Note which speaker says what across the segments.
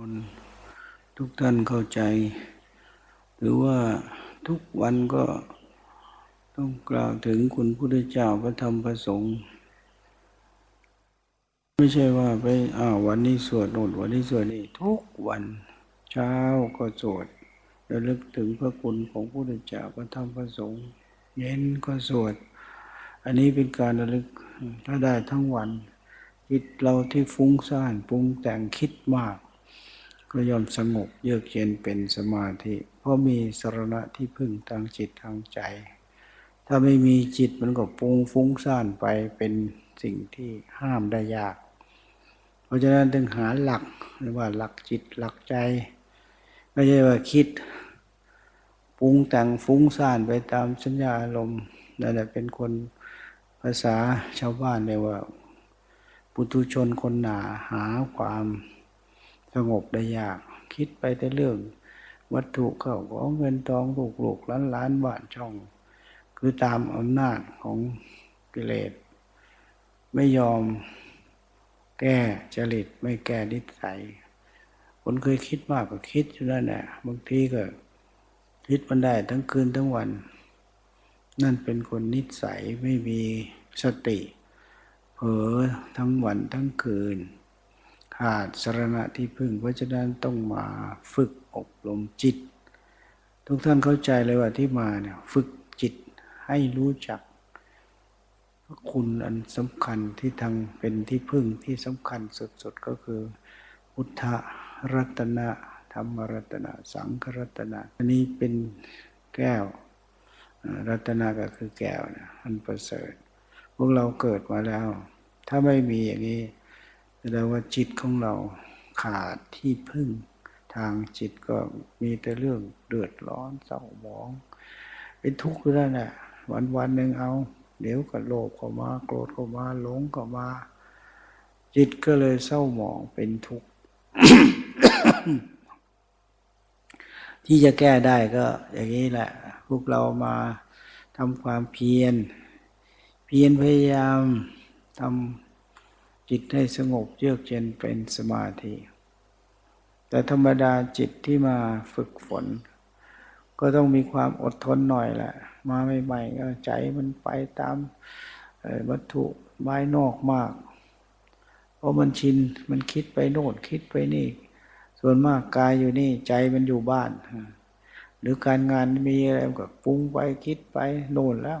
Speaker 1: มนทุกท่านเข้าใจ หรือว่าทุกวันก็ต้องกล่าวถึงคุณพุทธเจ้าพระธรรมพระสงฆ์ไม่ใช่ว่าไปอ้าววันนี้สวดโน่นวันนี้สวดนี่ทุกวันเช้าก็สวดระลึกถึงพระคุณของพุทธเจ้าพระธรรมพระสงฆ์เย็นก็สวด อันนี้เป็นการระลึกถ้าได้ทั้งวันจิตเราที่ฟุ้งซ่านปรุงแต่งคิดมาก ก็ย่อมสงบเยือกเย็นเป็นสมาธิ เพราะมีสรณะที่พึ่งทางจิตทางใจ ถ้าไม่มีจิตมันก็ปุงฟุ้งซ่านไปเป็นสิ่งที่ห้ามได้ยาก เพราะฉะนั้นต้องหาหลักหรือว่าหลักจิตหลักใจ ไม่ใช่ว่าคิดปรุงแต่งฟุ้งซ่านไปตามสัญญาอารมณ์นั่นแหละเป็นคนภาษาชาวบ้านเรียกว่าปุถุชนคนหนาหาความ สงบได้ยาก คิดไปแต่เรื่อง วัตถุเข้าของเงินทองลูกลูกล้านล้านบ้านช่อง คือตามอำนาจของกิเลส ไม่ยอมแก้จริตไม่แก้นิสัยคนเคยคิดมากก็คิดอยู่นั่นแหละบางทีก็คิดมันได้ทั้งคืนทั้งวัน นั่นเป็นคนนิสัยไม่มีสติ เผลอทั้งวันทั้งคืน ขาดสรณะที่พึ่ง เพราะฉะนั้นต้องมาฝึกอบรมจิต ทุกท่านเข้าใจเลยว่าที่มาเนี่ยฝึกจิตให้รู้จักพระคุณอันสำคัญที่ทางเป็นที่พึ่งที่สำคัญสุดๆก็คือ พุทธรัตนะธรรมรัตนะสังฆรัตนะ อันนี้เป็นแก้ว รัตนะก็คือแก้วนะอันประเสริฐ พวกเราเกิดมาแล้ว ถ้าไม่มีอย่างนี้ แสดงว่าจิตของเราขาดที่พึ่งทางจิตก็มีแต่เรื่องเดือดร้อนเศร้าหมองเป็นทุกข์อยู่นั่นแหละวันวันหนึ่งเอา เดี๋ยวก็โลภเข้ามา โกรธเข้ามาหลงเข้ามา จิตก็เลยเศร้าหมองเป็นทุกข์ที่จะแก้ได้ก็อย่างนี้แหละ พวกเรามาทำความเพียร เพียรพยายามทำ จิตให้สงบเยือกเย็นเป็นสมาธิ แต่ธรรมดาจิตที่มาฝึกฝน ก็ต้องมีความอดทนหน่อยแหละ มาใหม่ๆก็ใจมันไปตามวัตถุไม้นอกมาก เพราะมันชินมันคิดไปโน่นคิดไปนี่ ส่วนมากกายอยู่นี่ใจมันอยู่บ้าน หรือการงานมีอะไรมันก็ปรุงไปคิดไปโน่นแล้ว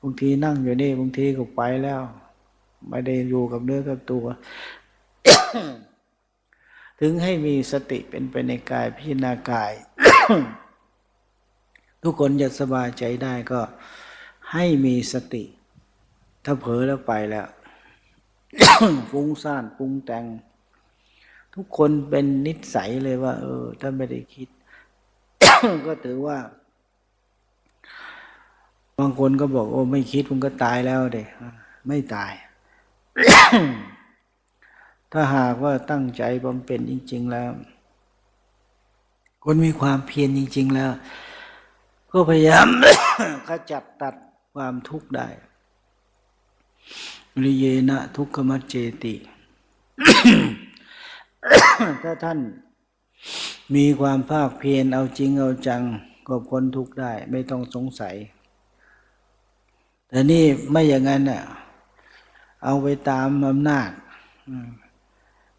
Speaker 1: บางทีนั่งอยู่นี่บางทีก็ไปแล้ว ไม่ได้อยู่กับเนื้อกับตัว ถึงให้มีสติเป็นไปในกายพิจารณากาย ทุกคนจะสบายใจได้ก็ให้มีสติ ถ้าเผลอแล้วไปแล้วฟุ้งซ่านปรุงแต่ง ทุกคนเป็นนิสัยเลยว่า เออ ถ้าไม่ได้คิด ก็ถือว่า บางคนก็บอก โอ้ไม่คิดมันก็ตายแล้วเด็ไม่ตาย ถ้าหากว่าตั้งใจบำเพ็ญจริง ๆ แล้ว คนมีความเพียรจริง ๆ แล้ว ก็พยายามขจัดตัดความทุกข์ได้ริเยนะทุกขมัจเจติ ถ้าท่านมีความภาคเพียรเอาจริงเอาจังก็พ้นทุกข์ได้ ไม่ต้องสงสัย แต่นี่ไม่อย่างนั้นน่ะ เอาไปตามอำนาจ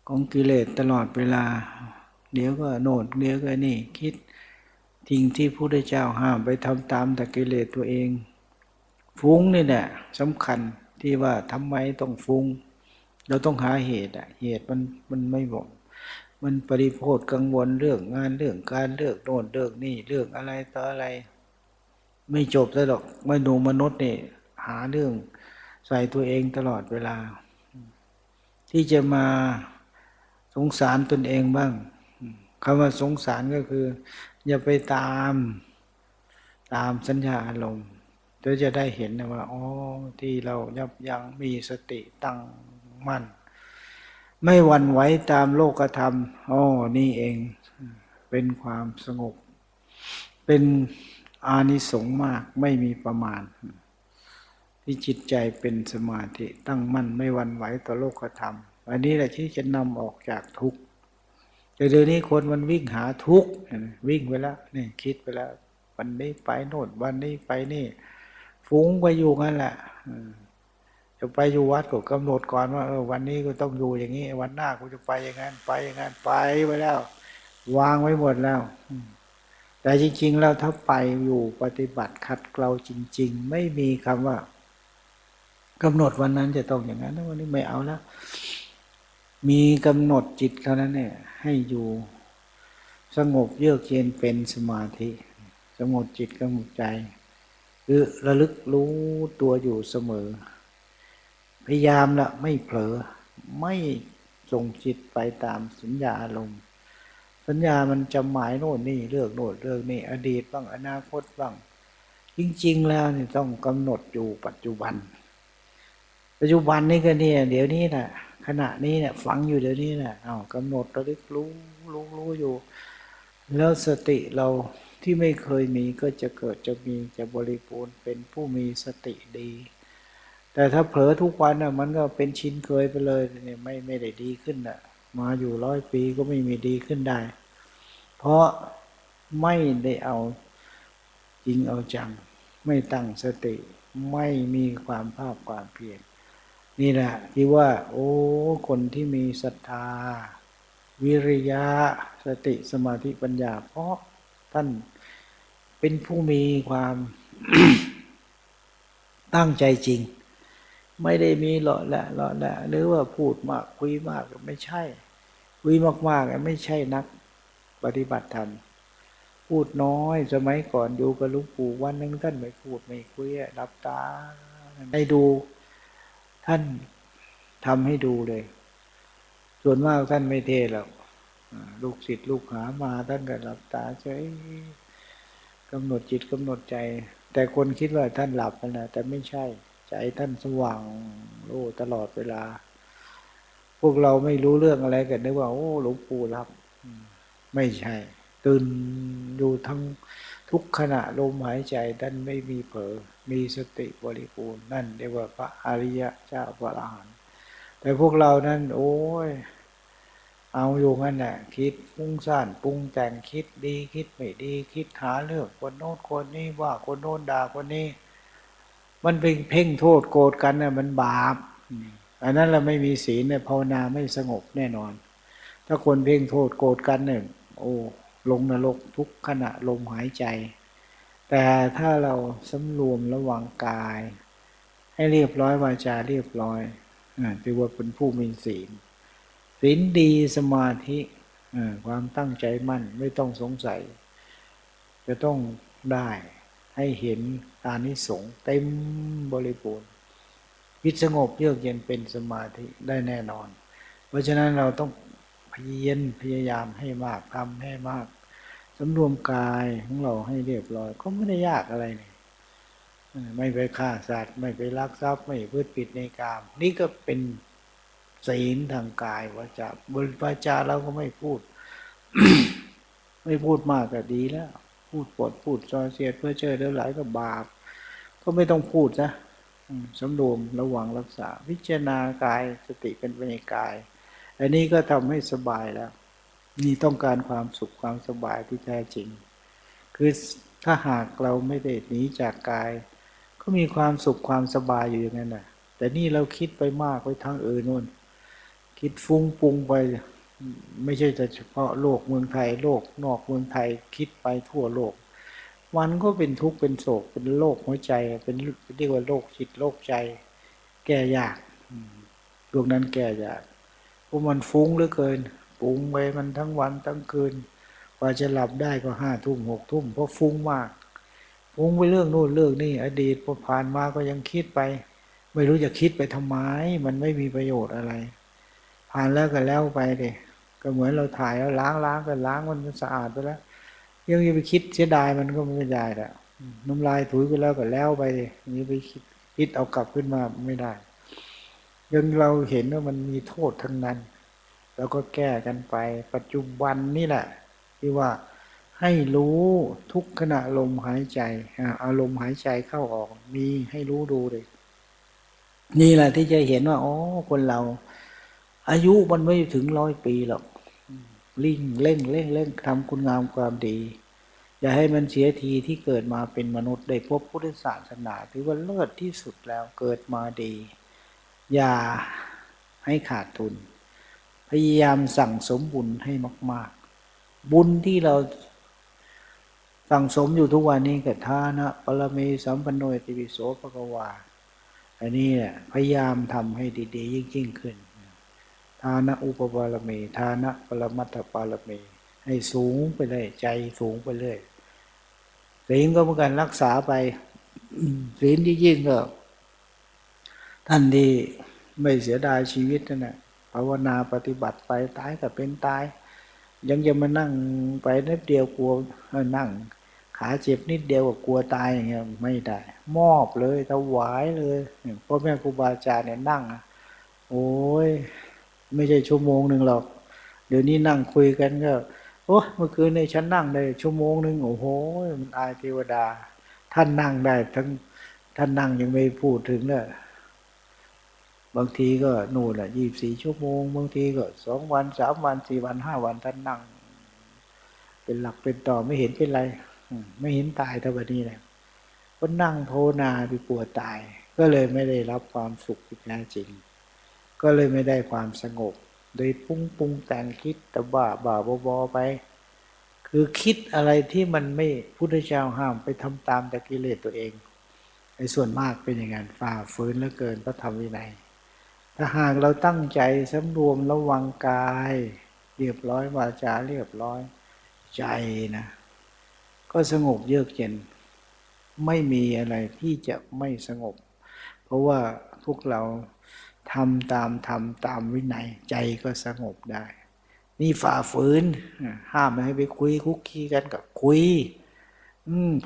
Speaker 1: ของกิเลสตลอดเวลา เดี๋ยวก็โน่นเดี๋ยวก็นี่ คิดทิ้งที่พระพุทธเจ้าห้ามไปทำตามแต่กิเลสตัวเอง ฟุ้งนี่แหละสำคัญที่ว่าทำไมต้องฟุ้ง เราต้องหาเหตุอะเหตุมันมันไม่บอกมันปริโภทกังวลเรื่องงานเรื่องการเรื่องโน่นเรื่องนี่เรื่องอะไรต่ออะไร ไม่จบซะหรอกมนุษย์มนุษย์นี่หาเรื่อง ใส่ตัวเองตลอดเวลา ที่จะมาสงสารตนเองบ้างคำว่าสงสารก็คือ อย่าไปตามตามสัญญาอารมณ์เดี๋ยวจะได้เห็นนะว่าอ๋อที่เรายับยั้งมีสติตั้งมั่น ไม่หวั่นไหวตามโลกธรรมอ๋อนี่เองเป็นความสงบ เป็นอานิสงส์มากไม่มีประมาณ ที่จิตใจเป็นสมาธิตั้งมั่นไม่วันไหวต่อโลกธรรม อันนี้แหละที่จะนำออกจากทุกข์แต่เดี๋ยวนี้คนมันวิ่งหาทุกข์วิ่งไปแล้วนี่คิดไปแล้ว วันนี้ไปโน่นวันนี้ไปนี่ ฟุ้งไปอยู่งั้นแหละจะไปอยู่วัดก็กำหนดก่อนว่าเออวันนี้ก็ต้องอยู่อย่างนี้ วันหน้ากูจะไปอย่างนั้นไปอย่างนั้นไปไปแล้ว วางไว้หมดแล้วแต่จริง ๆ แล้วถ้าไปอยู่ปฏิบัติขัดเกลาจริง ๆ ไม่มีคำว่า กำหนดวันนั้นจะต้องอย่างนั้นแล้ววันนี้ไม่เอาแล้ว มีกำหนดจิตเท่านั้นเนี่ยให้อยู่สงบเยือกเย็นเป็นสมาธิสงบจิตสงบใจคือระลึกรู้ตัวอยู่เสมอ พยายามละไม่เผลอไม่ส่งจิตไปตามสัญญาอารมณ์สัญญามันจำหมายโน่นนี่เรื่องโน่นเรื่องนี่อดีตบ้างอนาคตบ้าง จริง ๆ แล้วนี่ต้องกำหนดอยู่ปัจจุบัน ปัจจุบันนี่ก็เนี่ยเดี๋ยวนี้นะขณะนี้เนี่ยฟังอยู่เดี๋ยวนี้นะเอากำหนดระลึกรู้รู้รู้อยู่ แล้วสติเราที่ไม่เคยมีก็จะเกิดจะมีจะบริบูรณ์เป็นผู้มีสติดี แต่ถ้าเผลอทุกวันน่ะมันก็เป็นชินเคยไปเลยเนี่ยไม่ไม่ได้ดีขึ้นน่ะมาอยู่ร้อยปีก็ไม่มีดีขึ้นได้ เพราะไม่ได้เอาจริงเอาจัง ไม่ตั้งสติไม่มีความภาคความเพียร นี่แหละที่ว่า โอ้ คนที่มีศรัทธา วิริยะ สติสมาธิปัญญา เพราะท่านเป็นผู้มีความตั้งใจจริง ไม่ได้มีหล่อแหละหล่อแหละ หรือว่าพูดมากคุยมากไม่ใช่ คุยมากๆไม่ใช่นัก ปฏิบัติธรรมพูดน้อยสมัยก่อนอยู่กับลุงปู่วันหนึงท่านไม่พูดไม่คุยอะหลับตาให้ดู ท่านทำให้ดูเลย ส่วนมากท่านไม่เทศหรอกลูกศิษย์ลูกหามาท่านก็หลับตาเฉยกำหนดจิตกำหนดใจ แต่คนคิดว่าท่านหลับนะแต่ไม่ใช่ ใจท่านสว่างโอ้ตลอดเวลา พวกเราไม่รู้เรื่องอะไรกันนึกว่าโอ้หลวงปู่หลับ ไม่ใช่ ตื่นอยู่ทั้งทุกขณะลมหายใจท่านไม่มีเผลอ มีสติบริบูรณ์นั่นเรียกว่าพระอริยะเจ้าพระอรหันต์แต่พวกเรานั้น โอ้ย เอาอยู่งั้นแหละคิดฟุ้งซ่านปรุงแต่งคิดดีคิดไม่ดี คิดหาเรื่องคนโน้นคนนี้ว่าคนโน้นด่าคนนี้ มันเป็นเพ่งโทษโกรธกันน่ะมันบาปอันนั้นเราไม่มีศีลเนี่ยภาวนาไม่สงบแน่นอน ถ้าคนเพ่งโทษโกรธกันเนี่ยโอ้ลงนรกทุกขณะลมหายใจ แต่ถ้าเราสำรวมระวังกาย ให้เรียบร้อยวาจาเรียบร้อยอถือว่าเป็นผู้มีศีลศีลดีสมาธิความตั้งใจมั่นไม่ต้องสงสัย จะต้องได้ให้เห็นอานิสงส์เต็มบริบูรณ์จิตสงบเยือกเย็นเป็นสมาธิได้แน่นอน เพราะฉะนั้นเราต้องพยายามพยายามให้มากทำให้มาก สำรวมกายของเราให้เรียบร้อย ก็ไม่ได้ยากอะไรนี่เออไม่ไปฆ่าสัตว์ ไม่ไปลักทรัพย์ ไม่พืชปิดในกาม นี่ก็เป็นศีลทางกายวาจาบนวาจาเราก็ไม่พูด ไม่พูดมากก็ดีแล้ว พูดปดพูดซอยเสียดเพื่อเจอเดี๋ยวหลายก็บาป ก็ไม่ต้องพูดนะสำรวมระวังรักษาพิจารณากายสติเป็นไปในกาย อันนี้ก็ทำให้สบายแล้ว นี่ต้องการความสุขความสบายที่แท้จริง คือถ้าหากเราไม่ได้หนีจากกาย ก็มีความสุขความสบายอยู่อย่างนั้นแหละแต่นี่เราคิดไปมากไปทางอื่นนู่น คิดฟุ้งปรุงไป ไม่ใช่แต่เฉพาะโลกเมืองไทยโลกนอกเมืองไทยคิดไปทั่วโลก มันก็เป็นทุกข์เป็นโศกเป็นโรคหัวใจ เป็นเรียกว่าโรคจิตโรคใจ แก้ยากดวงนั้นแก้ยากเพราะมันฟุ้งเหลือเกิน ปรุงไปมันทั้งวันทั้งคืนกว่าจะหลับได้ก็ห้าทุ่มหกทุ่มเพราะฟุ้งมากฟุ้งไปเรื่องนู่นเรื่องนี่อดีตพอผ่านมาก็ยังคิดไป ไม่รู้จะคิดไปทำไม มันไม่มีประโยชน์อะไร ผ่านแล้วก็แล้วไปเดก็เหมือนเราถ่ายแล้วล้างล้างกันล้างมันสะอาดไปแล้วยังจะไปคิดเสียดายมันก็ไม่ได้ละน้ำลายถุยไปแล้วก็แล้วไปดินี่ไปคิดคิดเอากลับขึ้นมาไม่ได้ยังเราเห็นว่ามันมีโทษทั้งนั้น แล้วก็แก้กันไป ปัจจุบันนี่แหละ ที่ว่าให้รู้ทุกขณะลมหายใจอารมณ์หายใจเข้าออก มีให้รู้ดูเลยนี่แหละที่จะเห็นว่าอ๋อคนเรา อายุมันไม่ถึงร้อยปีหรอกลิงเร่งเร่งเร่งทำคุณงามความดี อย่าให้มันเสียทีที่เกิดมาเป็นมนุษย์ได้พบพุทธศาสนาถือว่าเลิศที่สุดแล้วเกิดมาดี อย่าให้ขาดทุน พยายามสั่งสมบุญให้มาก ๆ บุญที่เราสั่งสมอยู่ทุกวันนี้กับทานะปรมีสัมปันโนติวิโสภควาอันนี้เนี่ยพยายามทำให้ดีๆ ยิ่งยิ่งขึ้น ทานะอุปบารมีทานะปรมัตถบารมีให้สูงไปเลยใจสูงไปเลยศีลก็เหมือนกันรักษาไปศีลที่ยิ่งก็ท่านที่ไม่เสียดายชีวิตนั่นแหละ ภาวนาปฏิบัติไปตายก็เป็นตาย ยังจะมานั่งไปนิดเดียวกลัวนั่ง ขาเจ็บนิดเดียวก็กลัวตายอย่างเงี้ยไม่ได้ มอบเลยถวายเลยเนี่ยพ่อแม่ครูบาอาจารย์เนี่ยนั่ง โอ้ยไม่ใช่ชั่วโมงหนึ่งหรอก เดี๋ยวนี้นั่งคุยกันก็โอ้เมื่อคืนในฉันนั่งได้ชั่วโมงหนึ่งโอ้โหมันอายเทวดา ท่านนั่งได้ทั้งท่านนั่งยังไม่พูดถึงเลย บางทีก็นู่นแหละยี่สี่ชั่วโมง บางทีก็สองวันสามวันสี่วันห้าวันท่านนั่ง เป็นหลักเป็นต่อไม่เห็นเป็นไรไม่เห็นตายท่าแบบนี้เลยก็นั่งภาวนาไปปวดตาย ก็เลยไม่ได้รับความสุขที่แท้จริง ก็เลยไม่ได้ความสงบ โดยปรุงปรุงแต่งคิดแต่บ้าบ้าบอบอไป คือคิดอะไรที่มันไม่พุทธเจ้าห้ามไปทำตามแต่กิเลสตัวเองในส่วนมากเป็นอย่างนั้นฝ่าฝืนเหลือเกินพระธรรมวินัย ถ้าหากเราตั้งใจสำรวมระวังกาย เรียบร้อยวาจาเรียบร้อย ใจนะ ก็สงบเยือกเย็น ไม่มีอะไรที่จะไม่สงบ เพราะว่าพวกเราทำตามทำตามวินัย ใจก็สงบได้ นี่ฝ่าฝืน ห้ามไม่ให้ไปคุยคุกคีกันกับคุย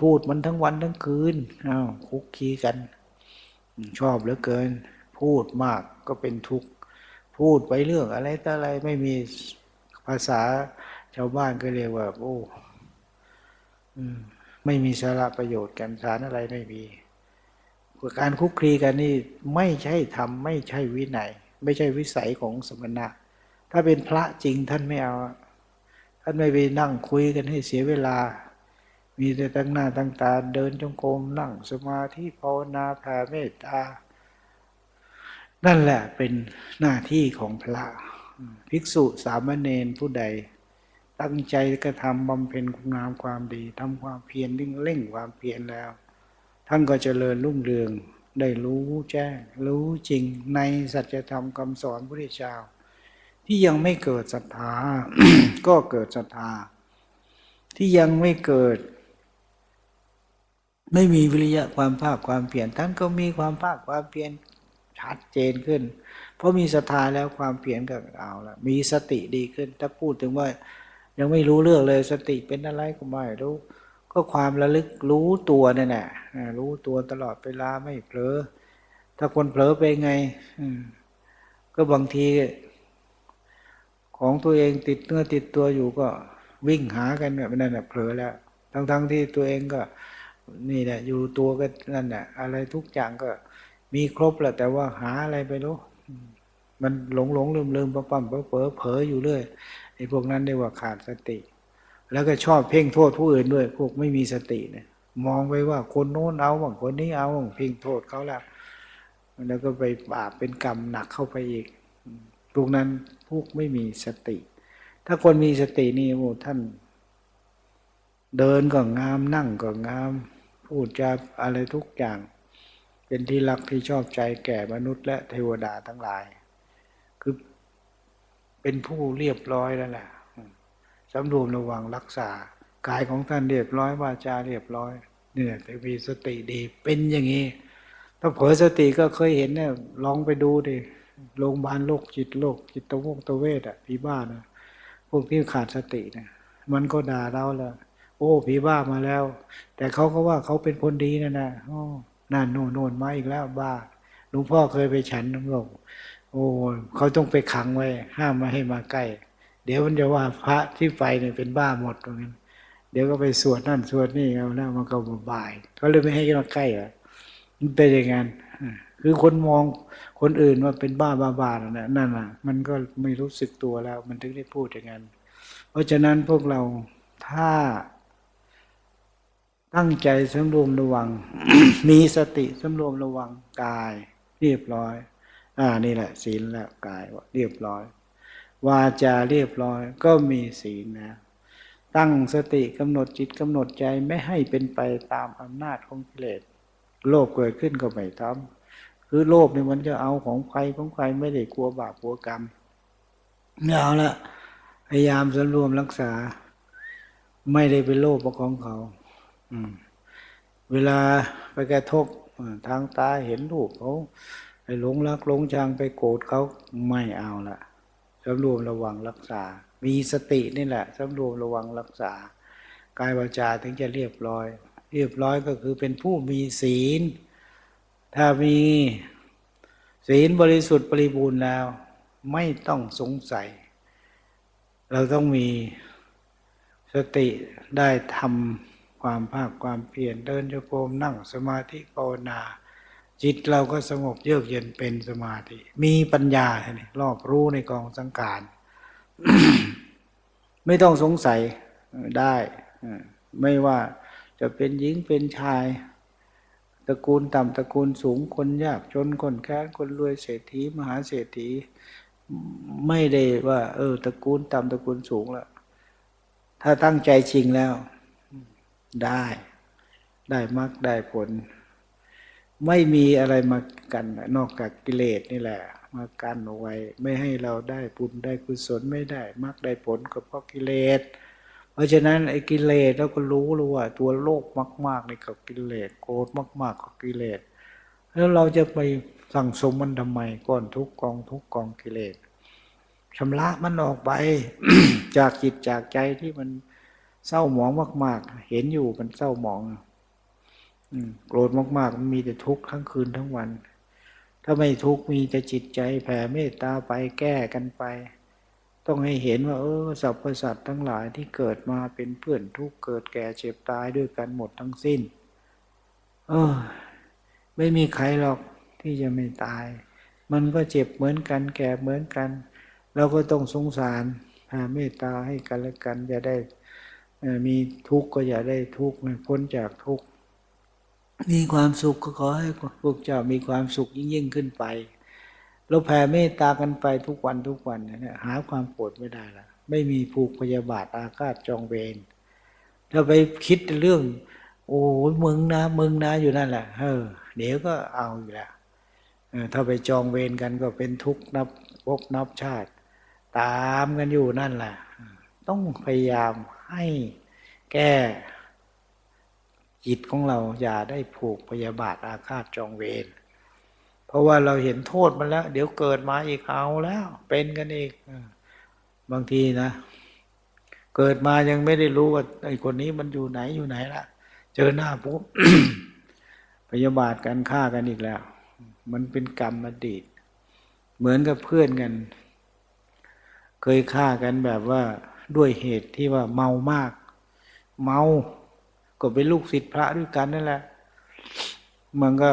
Speaker 1: พูดมันทั้งวันทั้งคืนอ้าวคุกคีกัน ชอบเหลือเกิน พูดมากก็เป็นทุกข์ พูดไปเรื่องอะไรต่ออะไรไม่มีภาษาชาวบ้านก็เรียกว่า โอ้ไม่มีสาระประโยชน์ก่นสารอะไรไม่มีการคุกคีกันนี่ไม่ใช่ธรรมไม่ใช่วินัย ไม่ใช่วิสัยของสมณะ ถ้าเป็นพระจริงท่านไม่เอา ท่านไม่ไปนั่งคุยกันให้เสียเวลา มีแต่ตั้งหน้าตั้งตาเดินจงกรมนั่งสมาธิภาวนาแผ่เมตตา นั่นแหละเป็นหน้าที่ของพระ ภิกษุสามเณรผู้ใด ตั้งใจกระทำบำเพ็ญคุณงามความดีทำความเพียรเร่งเร่งความเพียรแล้ว ท่านก็เจริญรุ่งเรืองได้รู้แจ้ง รู้จริงในสัจธรรมคำสอนพระพุทธเจ้า ที่ยังไม่เกิดศรัทธา ก็เกิดศรัทธา ที่ยังไม่เกิด ไม่มีวิริยะความภาคความเพียรท่านก็มีความภาคความเพียร ชัดเจนขึ้น เพราะมีศรัทธาแล้วความเพียรก็เอาละมีสติดีขึ้น ถ้าพูดถึงว่ายังไม่รู้เรื่องเลยสติเป็นอะไรก็ไม่รู้ ก็ความระลึกรู้ตัวนั่นแหละรู้ตัวตลอดเวลาไม่เผลอ ถ้าคนเผลอไปไงก็บางที ของตัวเองติดเนื้อติดตัวอยู่ก็วิ่งหากันเนี่ยนั่นแหละเผลอแล้ว ทั้งๆที่ตัวเองก็นี่แหละอยู่ตัวก็นั่นแหละอะไรทุกอย่างก็ มีครบแหละแต่ว่าหาอะไรไปรู้มันหลงหลงลืมลืมปั๊มปั๊มเผลอเผลอเผลอยู่เรื่อยไอ้พวกนั้นเรียกว่าขาดสติ แล้วก็ชอบเพ่งโทษผู้อื่นด้วย พวกไม่มีสติเนี่ย มองไปว่าคนโน้นเอาบ้างคนนี้เอาบ้างเพ่งโทษเขาแล้วแล้วก็ไปบาปเป็นกรรมหนักเข้าไปอีกพวกนั้นพวกไม่มีสติ ถ้าคนมีสตินี่โอ้ท่าน เดินก็งามนั่งก็งาม พูดจาอะไรทุกอย่าง เป็นที่รักที่ชอบใจแก่มนุษย์และเทวดาทั้งหลาย คือเป็นผู้เรียบร้อยแล้วแหละสำรวมระวังรักษากายของท่านเรียบร้อยวาจาเรียบร้อยเนี่ยแต่มีสติดีเป็นอย่างนี้ ถ้าเผลอสติก็เคยเห็นเนี่ยลองไปดูดิโรงพยาบาลโรคจิตโรคจิตวงตเวทอะผีบ้านะพวกที่ขาดสติเนี่ยมันก็ด่าเราและโอ้ผีบ้ามาแล้ว แต่เขาก็ว่าเขาเป็นคนดีนะนะโอ้ นั่นโน่นโน่นมาอีกแล้วบ้าหลวงพ่อเคยไปฉันบอกโอ้เขาต้องไปขังไว้ ห้ามไมาให้มาใกล้ เดี๋ยวมันจะว่าพระที่ไปเนี่ยเป็นบ้าหมดตรงนั้นเดี๋ยวก็ไปสวดนั่นสวดนี่เอาแล้วมันก็บ่ายเขาเลยไม่ให้มาใกล้อะมันเป็นอย่างนั้นคือคนมองคนอื่นว่าเป็นบ้าบ้าบานั่นน่ะนั่นน่ะ มันก็ไม่รู้สึกตัวแล้ว มันถึงได้พูดอย่างนั้น เพราะฉะนั้นพวกเราถ้า ตั้งใจสำรวมระวัง มีสติสำรวมระวังกาย เรียบร้อย อ่านี่แหละ ศีลแล้วกายเรียบร้อย วาจาเรียบร้อยก็มีศีลนะ ตั้งสติกำหนดจิตกำหนดใจไม่ให้เป็นไปตามอำนาจของกิเลสโลภเกิดขึ้นก็ไม่ทำคือโลภเนี่ยมันจะเอาของใครของใครไม่ได้กลัวบาปกลัวกรรมไม่เอาละพยายามสำรวมรักษา ไม่ได้ไปโลภของเขา เวลาไปกระทบทางตาเห็นรูปเขาไปหลงรักหลงชังไปโกรธเขาไม่เอาละสำรวมระวังรักษา มีสตินี่แหละสำรวมระวังรักษากายวาจาถึงจะเรียบร้อย เรียบร้อยก็คือเป็นผู้มีศีล ถ้ามีศีลบริสุทธิ์บริบูรณ์แล้ว ไม่ต้องสงสัย เราต้องมีสติได้ทำ ความภาคความเพียรเดินโยกมนั่งสมาธิภาวนา จิตเราก็สงบเยือกเย็นเป็นสมาธิ มีปัญญาเนี่ยรอบรู้ในกองสังขาร ไม่ต้องสงสัยได้ไม่ว่าจะเป็นหญิงเป็นชายตระกูลต่ำตระกูลสูงคนยากจนคนแค้นคนรวยเศรษฐีมหาเศรษฐี ไม่ได้ว่า เออตระกูลต่ำตระกูลสูงแล้วถ้าตั้งใจจริงแล้ว ได้ ได้มรรคได้ผล ไม่มีอะไรมากันนอกจากกิเลสนี่แหละ มากันเอาไว้ ไม่ให้เราได้บุญได้กุศลไม่ได้มรรคได้ผลก็เพราะกิเลสเพราะฉะนั้นไอ้กิเลสเราก็รู้แล้ว่า ตัวโลกมากๆในกับกิเลสโกรธมาก ๆกับกิเลสแล้วเราจะไปสั่งสมมันทำไมก้อนทุกกองทุกกองกิเลสชำระมันออกไป จากจิตจากใจที่มัน เศร้าหมองมาก ๆ เห็นอยู่มันเศร้าหมองโกรธมากๆมันมีแต่ทุกข์ทั้งคืนทั้งวัน ถ้าไม่ทุกข์มีแต่จิตใจแผ่เมตตาไปแก้กันไป ต้องให้เห็นว่า เออสรรพสัตว์ทั้งหลายที่เกิดมาเป็นเพื่อนทุกข์เกิดแก่เจ็บตายด้วยกันหมดทั้งสิ้น เออ ไม่มีใครหรอกที่จะไม่ตาย มันก็เจ็บเหมือนกันแก่เหมือนกัน เราก็ต้องสงสารหาเมตตาให้กันและกันอย่าได้ มีทุกข์ก็อย่าได้ทุกข์พ้นจากทุกข์มีความสุขก็ขอให้พวกเจ้ามีความสุขยิ่งยิ่งขึ้นไป เราแผ่เมตตากันไปทุกวันทุกวันเนี่ยหาความโกรธไม่ได้ละไม่มีผูกพยาบาทอาฆาตจองเวรถ้าไปคิดเรื่อง โอ้มึงนะมึงนะอยู่นั่นแหละเออเดี๋ยวก็เอาอยู่แล้วถ้าไปจองเวรกันก็เป็นทุกข์นับพบนับชาติ ตามกันอยู่นั่นแหละต้องพยายาม ให้แก้จิตของเราอย่าได้ผูกพยาบาทอาฆาตจองเวรเพราะว่าเราเห็นโทษมันแล้ว เดี๋ยวเกิดมาอีกเอาแล้ว เป็นกันอีกบางทีนะ เกิดมายังไม่ได้รู้ว่าไอ้คนนี้มันอยู่ไหนอยู่ไหนละเจอหน้าปุ๊บพยาบาทกันฆ่ากันอีกแล้ว มันเป็นกรรมอดีต เหมือนกับเพื่อนกัน เคยฆ่ากันแบบว่า ด้วยเหตุที่ว่าเมามาก เมาก็เป็นลูกศิษย์พระด้วยกันนั่นแหละ มันก็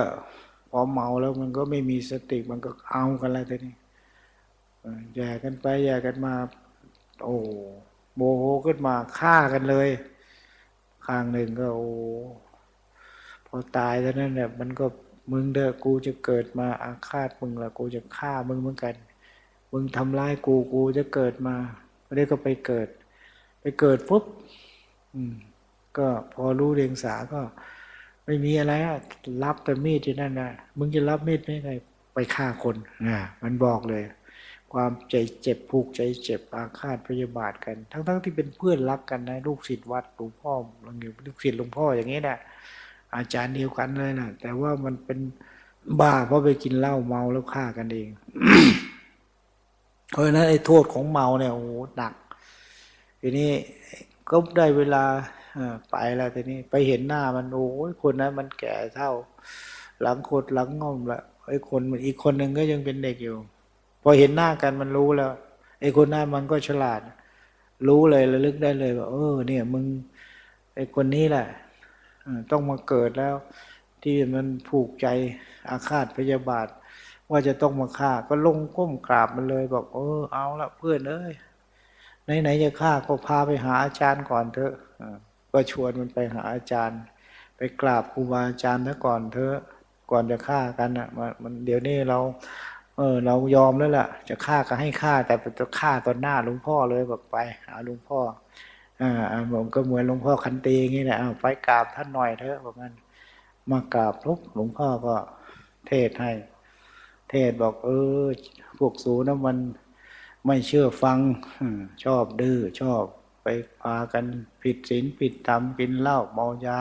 Speaker 1: พอเมาแล้วมันก็ไม่มีสติมันก็เอากันอะไรทีนี้แย่กันไปแย่กันมา โอ้โมโหขึ้นมาฆ่ากันเลยข้างหนึ่งก็โอ้พอตายแล้วนั่นเนี่ยมันก็มึงเด้อกูจะเกิดมาอาฆาตมึงละกูจะฆ่ามึงเหมือนกัน มึงทำร้ายกูกูจะเกิดมา ไม่ได้ก็ไปเกิด ไปเกิดปุ๊บก็พอรู้เรียงสาก็ไม่มีอะไรรับแต่มีดที่นั่นนะมึงจะรับมีดไม่ไงไปฆ่าคนนะมันบอกเลย ความใจเจ็บผูกใจเจ็บอาฆาตพยาบาทกัน ทั้งๆทที่เป็นเพื่อนรักกันนะลูกศิษย์วัดหลวงพ่อหลวงลูกศิษย์หลวงพ่ออย่างนี้นะอาจารย์เดียวกันเลยนะแต่ว่ามันเป็นบ้าเพราะไปกินเหล้าเมาแล้วฆ่ากันเอง เพราะฉะนั้นไอ้โทษของเมาเนี่ยโอ้หหนักทีนี้ก็ได้เวลาไปแล้วทีนี้ไปเห็นหน้ามันโอ้ยคนนั้นมันแก่เท่า หลังโคตรหลังงอมละไอ้คนอีกคนหนึ่งก็ยังเป็นเด็กอยู่ พอเห็นหน้ากันมันรู้แล้วไอ้คนหน้ามันก็ฉลาด รู้เลยระลึกได้เลยว่าเออ เนี่ย มึงไอ้คนนี้แหละต้องมาเกิดแล้ว ที่มันผูกใจอาฆาตพยาบาท ว่าจะต้องมาฆ่าก็ลงก้มกราบมันเลยบอกเออเอาละเพื่อนเอ้ยไหนๆจะฆ่าก็พาไปหาอาจารย์ก่อนเถอะก็ชวนมันไปหาอาจารย์ ไปกราบครูบาอาจารย์ซะก่อนเถอะก่อนจะฆ่ากันอะมันเดี๋ยวนี้เราเออเรายอมแล้วล่ะ จะฆ่าก็ให้ฆ่าแต่จะฆ่าตอนหน้าหลวงพ่อเลยบอกไปหาหลวงพ่ออ่าผมก็เหมือนหลวงพ่อคันตีอย่างนี้แหละอ้าไปกราบท่านหน่อยเถอะบอกงั้นมากราบลุกหลวงพ่อก็เทศให้ เทศบอกเออ พวกสูนะมันไม่เชื่อฟัง ชอบดื้อชอบไปพากันผิดศีลผิดธรรมกินเหล้าเมายา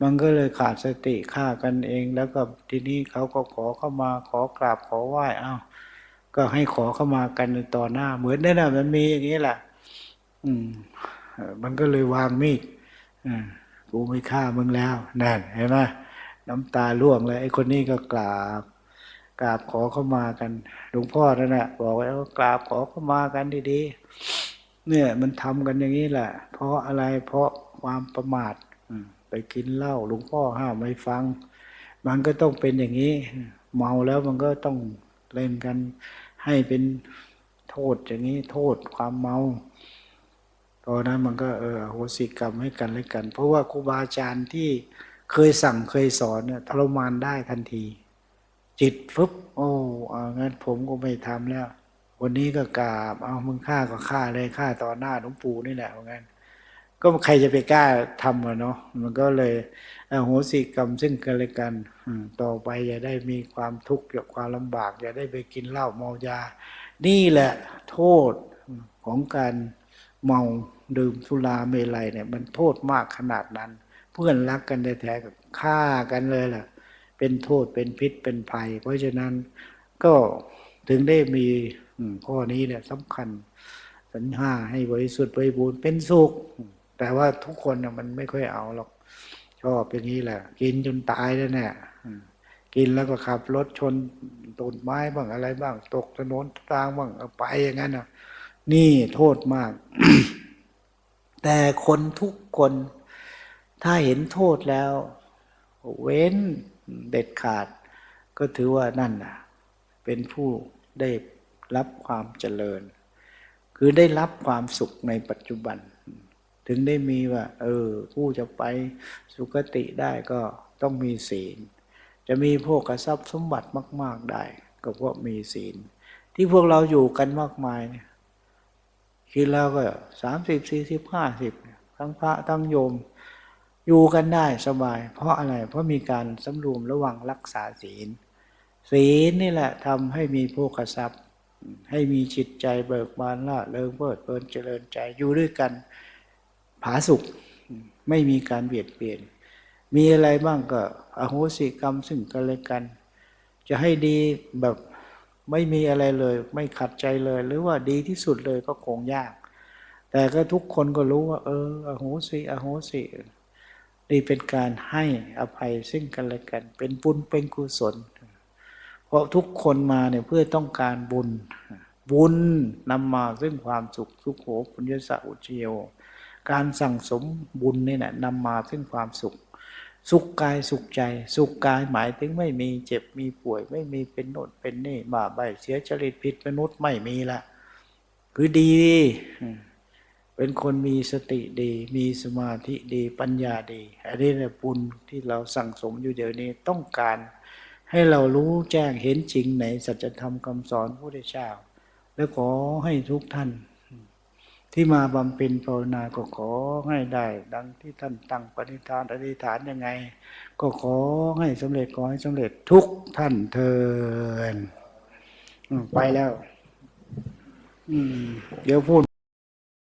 Speaker 1: มันก็เลยขาดสติฆ่ากันเอง แล้วก็ทีนี้เขาก็ขอเข้ามาขอกราบขอไหว้อ้าวก็ให้ขอเข้ามากันในต่อหน้า เหมือนนั่นแหละมันมีอย่างนี้แหละอืม มันก็เลยวางมีดอืมกูไม่ฆ่ามึงแล้วนั่นเห็นไหมน้ำตาร่วงเลยไอ้คนนี้ก็กราบ กราบขอเข้ามากันหลวงพ่อนั่นแหละบอกไว้ว่ากราบขอเข้ามากันดีๆเนี่ยมันทำกันอย่างนี้แหละ เพราะอะไรเพราะความประมาทไปกินเหล้าหลวงพ่อห้ามไม่ฟัง มันก็ต้องเป็นอย่างนี้ เมาแล้วมันก็ต้องเล่นกันให้เป็นโทษอย่างนี้โทษความเมาตอนนั้นมันก็เอออโหสิกรรมให้กันและกัน เพราะว่าครูบาอาจารย์ที่เคยสั่งเคยสอนเนี่ยทรมานได้ทันที จิตฟึบโอ้อางั้นผมก็ไม่ทำแล้ว วันนี้ก็กราบ เอามึงฆ่าก็ฆ่าเลยฆ่าต่อหน้าหลวงปู่นี่แหละว่างั้น ก็ใครจะไปกล้าทำอะเนาะมันก็เลยอโหสิกรรมซึ่งกันและกันต่อไปอย่าได้มีความทุกข์กับความลำบาก อย่าได้ไปกินเหล้าเมายา นี่แหละโทษของการเมาดื่มสุราเมลัยเนี่ย มันโทษมากขนาดนั้น เพื่อนรักกันแท้ๆกับฆ่ากันเลยล่ะ เป็นโทษเป็นพิษเป็นภัย เพราะฉะนั้นก็ถึงได้มีข้อนี้เนี่ยสำคัญ สัญญาให้บริสุทธิ์บริบูรณ์เป็นสุข แต่ว่าทุกคนน่มันไม่ค่อยเอาหรอกชอบอย่างนี้แหละ กินจนตายแล้วเนี่ยกินแล้วก็ขับรถชนต้นไม้บ้างอะไรบ้าง ตกถนนทางบ้างไปอย่างนั้นน่ะนี่โทษมาก แต่คนทุกคน ถ้าเห็นโทษแล้ว เว้น เด็ดขาด ก็ถือว่านั่นน่ะเป็นผู้ได้รับความเจริญ คือได้รับความสุขในปัจจุบัน ถึงได้มีว่า เออ ผู้จะไปสุคติได้ก็ต้องมีศีล จะมีพวกกระทรัพย์สมบัติมาก ๆได้ ก็เพราะมีศีล ที่พวกเราอยู่กันมากมายเนี่ยคิดแล้วก็สามสิบสี่สิบห้าสิบทั้งพระทั้งโยม อยู่กันได้สบาย เพราะอะไร เพราะมีการสำรวมระวังรักษาศีล ศีลนี่แหละทำให้มีโภคทรัพย์ ให้มีจิตใจเบิกบานล่าเริงเบิดเบินเจริญใจอยู่ด้วยกันผาสุขไม่มีการเบียดเบียน มีอะไรบ้างก็อโหสิกรรมซึ่งกันและกัน จะให้ดีแบบไม่มีอะไรเลย ไม่ขัดใจเลย หรือว่าดีที่สุดเลยก็คงยาก แต่ก็ทุกคนก็รู้ว่า เอออโหสิอโหสิ นี่เป็นการให้อภัยซึ่งกันและกัน เป็นบุญเป็นกุศล เพราะทุกคนมาเนี่ยเพื่อต้องการบุญ บุญนำมาซึ่งความสุขสุขโขปุญญสะอุเชียวการสั่งสมบุญนี่แหละนำมาซึ่งความสุข สุขกายสุขใจ สุขกายหมายถึงไม่มีเจ็บมีป่วย ไม่มีเป็นโน่นเป็นนี่บ้าใบเสียจริตผิดมนุษย์ไม่มีละคือดี เป็นคนมีสติดี มีสมาธิดีปัญญาดีอันนี้แหละบุญที่เราสั่งสมอยู่เดี๋ยวนี้ต้องการ ให้เรารู้แจ้งเห็นจริงในสัจธรรมคำสอนพระพุทธเจ้า และขอให้ทุกท่าน ที่มาบำเพ็ญภาวนาก็ขอให้ได้ ดังที่ท่านตั้งปณิธานอธิษฐานยังไง ก็ขอให้สำเร็จขอให้สำเร็จทุกท่านเทินอืมไปแล้ว อืม เดี๋ยวพูด